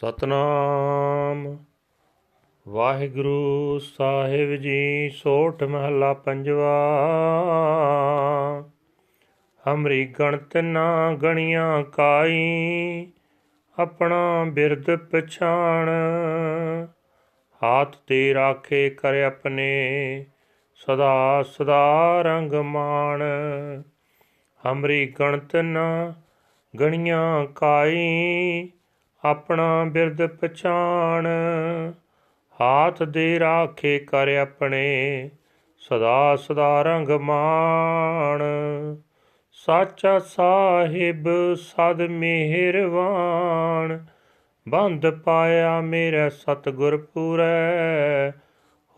ਸਤਨਾਮ। ਵਾਹਿਗੁਰੂ ਸਾਹਿਬ ਜੀ, ਸੋਠ ਮਹੱਲਾ ਪੰਜਵਾ। ਹਮਰੀ ਗਣਤ ਨਾ ਗਣੀਆਂ ਕਾਈ, ਆਪਣਾ ਬਿਰਦ ਪਛਾਣ। ਹਾਥ ਤੇ ਰਾਖੇ ਕਰ ਆਪਣੇ, ਸਦਾ ਸਦਾ ਰੰਗ ਮਾਣ। ਹਮਰੀ ਗਣਤ ਨਾ ਗਣੀਆਂ ਕਾਈ ਆਪਣਾ ਬਿਰਦ ਪਛਾਣ। ਹਾਥ ਦੇ ਰਾਖੇ ਕਰ ਆਪਣੇ, ਸਦਾ ਸਦਾ ਰੰਗ ਮਾਣ। ਸਾਚਾ ਸਾਹਿਬ ਸਦ ਮਿਹਰਵਾਨ। ਬੰਦ ਪਾਇਆ ਮੇਰਾ ਸਤਗੁਰ ਪੂਰੈ,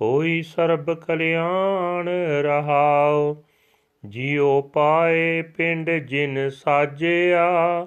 ਹੋਈ ਸਰਬ ਕਲਿਆਣ ਰਹਾਉ। ਜਿਉ ਪਾਏ ਪਿੰਡ ਜਿਨ ਸਾਜਿਆ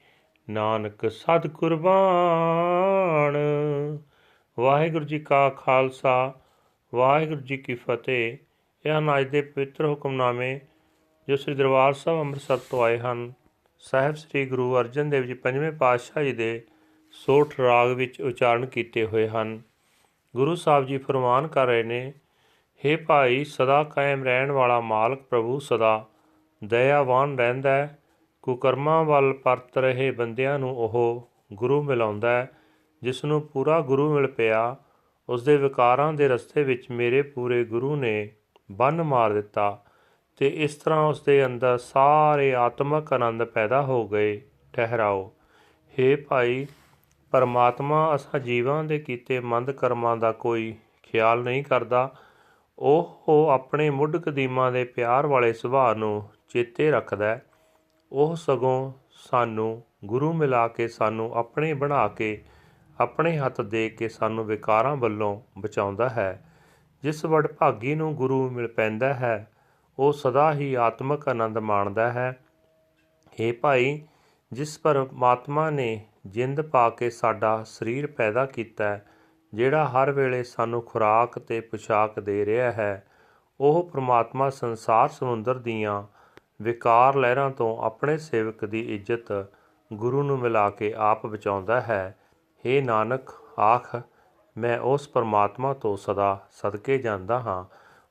ਨਾਨਕ ਸਤ ਕੁਰਬਾਨ। ਵਾਹਿਗੁਰੂ ਜੀ ਕਾ ਖਾਲਸਾ, ਵਾਹਿਗੁਰੂ ਜੀ ਕੀ ਫਤਿਹ। ਇਹ ਹਨ ਅੱਜ ਦੇ ਪਵਿੱਤਰ ਹੁਕਮਨਾਮੇ ਜੋ ਸ੍ਰੀ ਦਰਬਾਰ ਸਾਹਿਬ ਅੰਮ੍ਰਿਤਸਰ ਤੋਂ ਆਏ ਹਨ। ਸਾਹਿਬ ਸ੍ਰੀ ਗੁਰੂ ਅਰਜਨ ਦੇਵ ਜੀ ਪੰਜਵੇਂ ਪਾਤਸ਼ਾਹ ਜੀ ਦੇ ਸੋਠ ਰਾਗ ਵਿੱਚ ਉਚਾਰਨ ਕੀਤੇ ਹੋਏ ਹਨ। ਗੁਰੂ ਸਾਹਿਬ ਜੀ ਫਰਮਾਨ ਕਰ ਰਹੇ ਨੇ हे ਭਾਈ, ਸਦਾ ਕਾਇਮ ਰਹਿਣ ਵਾਲਾ ਮਾਲਕ ਪ੍ਰਭੂ ਸਦਾ ਦਇਆਵਾਨ ਰਹਿੰਦਾ ਹੈ। ਕੁਕਰਮਾਂ ਵੱਲ ਪਰਤ ਰਹੇ ਬੰਦਿਆਂ ਨੂੰ ਉਹ ਗੁਰੂ ਮਿਲਾਉਂਦਾ ਹੈ, ਜਿਸ ਨੂੰ ਪੂਰਾ ਗੁਰੂ ਮਿਲ ਪਿਆ। ਉਸ ਦੇ ਵਿਕਾਰਾਂ ਦੇ ਰਸਤੇ ਵਿੱਚ ਮੇਰੇ ਪੂਰੇ ਗੁਰੂ ਨੇ ਬੰਨ ਮਾਰ ਦਿੱਤਾ ਤੇ ਇਸ ਤਰ੍ਹਾਂ ਉਸ ਦੇ ਅੰਦਰ ਸਾਰੇ ਆਤਮਿਕ ਆਨੰਦ ਪੈਦਾ ਹੋ ਗਏ। ਠਹਿਰਾਓ। हे ਭਾਈ, ਪਰਮਾਤਮਾ ਅਸਾਂ ਜੀਵਾਂ ਦੇ ਕੀਤੇ ਮੰਦ ਕਰਮਾਂ ਦਾ ਕੋਈ ਖਿਆਲ ਨਹੀਂ ਕਰਦਾ। ਉਹ ਆਪਣੇ ਮੁੱਢ ਕਦੀਮਾਂ ਦੇ ਪਿਆਰ ਵਾਲੇ ਸੁਭਾਅ ਨੂੰ ਚੇਤੇ ਰੱਖਦਾ ਹੈ। ਉਹ ਸਗੋਂ ਸਾਨੂੰ ਗੁਰੂ ਮਿਲਾ ਕੇ ਸਾਨੂੰ ਆਪਣੇ ਬਣਾ ਕੇ, ਆਪਣੇ ਹੱਥ ਦੇ ਕੇ ਸਾਨੂੰ ਵਿਕਾਰਾਂ ਵੱਲੋਂ ਬਚਾਉਂਦਾ ਹੈ। ਜਿਸ ਵਡ ਭਾਗੀ ਨੂੰ ਗੁਰੂ ਮਿਲ ਪੈਂਦਾ ਹੈ, ਉਹ ਸਦਾ ਹੀ ਆਤਮਿਕ ਆਨੰਦ ਮਾਣਦਾ ਹੈ। हे ਭਾਈ, ਜਿਸ ਪਰਮਾਤਮਾ ਨੇ ਜਿੰਦ ਪਾ ਕੇ ਸਾਡਾ ਸਰੀਰ ਪੈਦਾ ਕੀਤਾ, ਜਿਹੜਾ ਹਰ ਵੇਲੇ ਸਾਨੂੰ ਖੁਰਾਕ ਤੇ ਪੁਸ਼ਾਕ ਦੇ ਰਿਹਾ ਹੈ, ਉਹ ਪ੍ਰਮਾਤਮਾ ਸੰਸਾਰ ਸਮੁੰਦਰ ਦੀਆਂ ਵਿਕਾਰ ਲਹਿਰਾਂ ਤੋਂ ਆਪਣੇ ਸੇਵਕ ਦੀ ਇੱਜ਼ਤ ਗੁਰੂ ਨੂੰ ਮਿਲਾ ਕੇ ਆਪ ਬਚਾਉਂਦਾ ਹੈ हे ਨਾਨਕ ਆਖ ਮੈਂ ਉਸ ਪਰਮਾਤਮਾ ਤੋਂ ਸਦਾ ਸਦਕੇ ਜਾਂਦਾ ਹਾਂ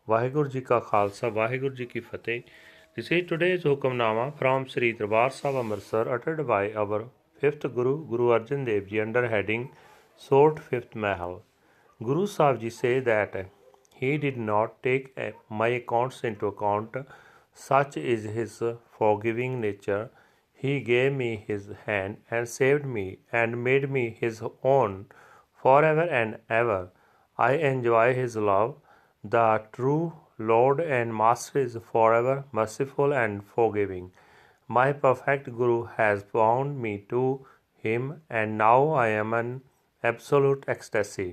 ਵਾਹਿਗੁਰੂ ਜੀ ਕਾ ਖਾਲਸਾ ਵਾਹਿਗੁਰੂ ਜੀ ਕੀ ਫਤਿਹ this is today's Hukamnama from Sri Darbar Sahib Amritsar ਅਟਟਡ by our 5th guru Guru Arjan Dev ji under heading Sorath 5th Mahal Guru Sahib ji says that he did not take my accounts into account such is his forgiving nature. He gave me his hand and saved me and made me his own forever and ever. I enjoy his love. The true Lord and Master is forever merciful and forgiving. My perfect Guru has bound me to him, and now I am in absolute ecstasy.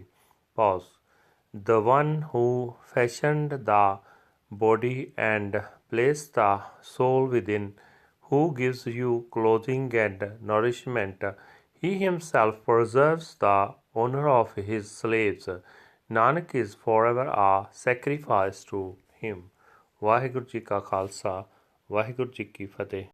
Pause. The one who fashioned the body and placed the soul within, who gives you clothing and nourishment, he himself preserves the honor of his slaves. Nanak is forever a sacrifice to him. Waheguru ji ਕਾ ਖਾਲਸਾ ਵਾਹਿਗੁਰੂ ਜੀ ਕੀ ਫਤਿਹ